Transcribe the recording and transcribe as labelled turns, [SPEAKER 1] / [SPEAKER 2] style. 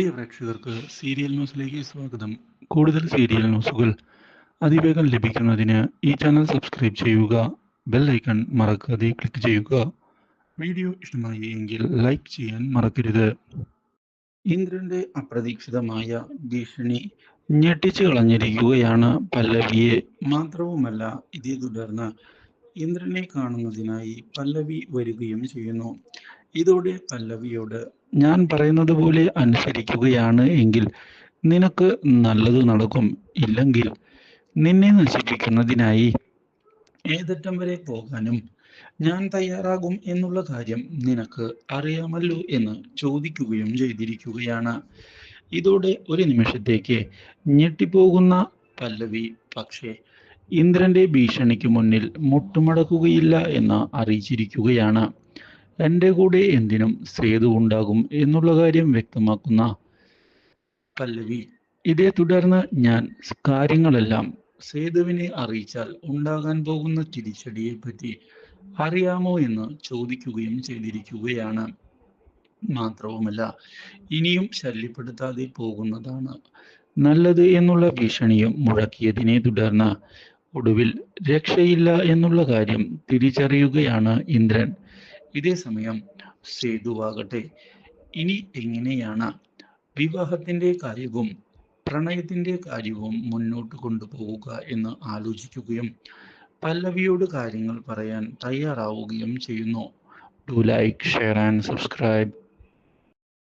[SPEAKER 1] പ്രിയ പ്രേക്ഷകർക്ക് സീരിയൽ ന്യൂസിലേക്ക് സ്വാഗതം. കൂടുതൽ സീരിയൽ ന്യൂസുകൾ അതിവേഗം ലഭിക്കുന്നതിന് ഈ ചാനൽ സബ്സ്ക്രൈബ് ചെയ്യുക ബെൽ ഐക്കൺ മറക്കാതെ ക്ലിക്ക് ചെയ്യുക. വീഡിയോ ഇഷ്ടമായി എങ്കിൽ ലൈക്ക് ചെയ്യാൻ മറക്കരുത്. ഇന്ദ്രന്റെ അപ്രതീക്ഷിതമായ ഭീഷണി ഞെട്ടിച്ചു കളഞ്ഞിരിക്കുകയാണ് പല്ലവിയെ. മാത്രവുമല്ല ഇതേ തുടർന്ന് ഇന്ദ്രനെ കാണുന്നതിനായി പല്ലവി വരികയും ചെയ്യുന്നു. ഇതോടെ പല്ലവിയോട് ഞാൻ പറയുന്നത് പോലെ അനുസരിക്കുകയാണ് എങ്കിൽ നിനക്ക് നല്ലത് നടക്കും. ഇല്ലെങ്കിൽ നിന്നെ നശിപ്പിക്കുന്നതിനായി ഏതറ്റം വരെ പോകാനും ഞാൻ തയ്യാറാകും എന്നുള്ള കാര്യം നിനക്ക് അറിയാമല്ലോ എന്ന് ചോദിക്കുകയും ചെയ്തിരിക്കുകയാണ്. ഇതോടെ ഒരു നിമിഷത്തേക്ക് ഞെട്ടിപ്പോകുന്ന പല്ലവി പക്ഷേ ഇന്ദ്രന്റെ ഭീഷണിക്ക് മുന്നിൽ മുട്ടുമടക്കുകയില്ല എന്ന് അറിയിച്ചിരിക്കുകയാണ്. എന്റെ കൂടെ എന്തിനും സേതു ഉണ്ടാകും എന്നുള്ള കാര്യം വ്യക്തമാക്കുന്ന പല്ലവി. ഇതേ തുടർന്ന് ഞാൻ കാര്യങ്ങളെല്ലാം സേതുവിനെ അറിയിച്ചാൽ ഉണ്ടാകാൻ പോകുന്ന തിരിച്ചടിയെ പറ്റി അറിയാമോ എന്ന് ചോദിക്കുകയും ചെയ്തിരിക്കുകയാണ്. മാത്രവുമല്ല ഇനിയും ശല്യപ്പെടുത്താതെ പോകുന്നതാണ് നല്ലത് എന്നുള്ള ഭീഷണിയും മുഴക്കിയതിനെ തുടർന്ന് ഒടുവിൽ രക്ഷയില്ല എന്നുള്ള കാര്യം തിരിച്ചറിയുകയാണ് ഇന്ദ്രൻ. ഇതേ സമയം സേതുവാകട്ടെ. ഇനി എങ്ങനെയാണ് വിവാഹത്തിന്റെ കാര്യവും പ്രണയത്തിന്റെ കാര്യവും മുന്നോട്ട് കൊണ്ടുപോവുക എന്ന് ആലോചിക്കുകയും പല്ലവിയോട് കാര്യങ്ങൾ പറയാൻ തയ്യാറാവുകയും ചെയ്യുന്നു. Do like share and subscribe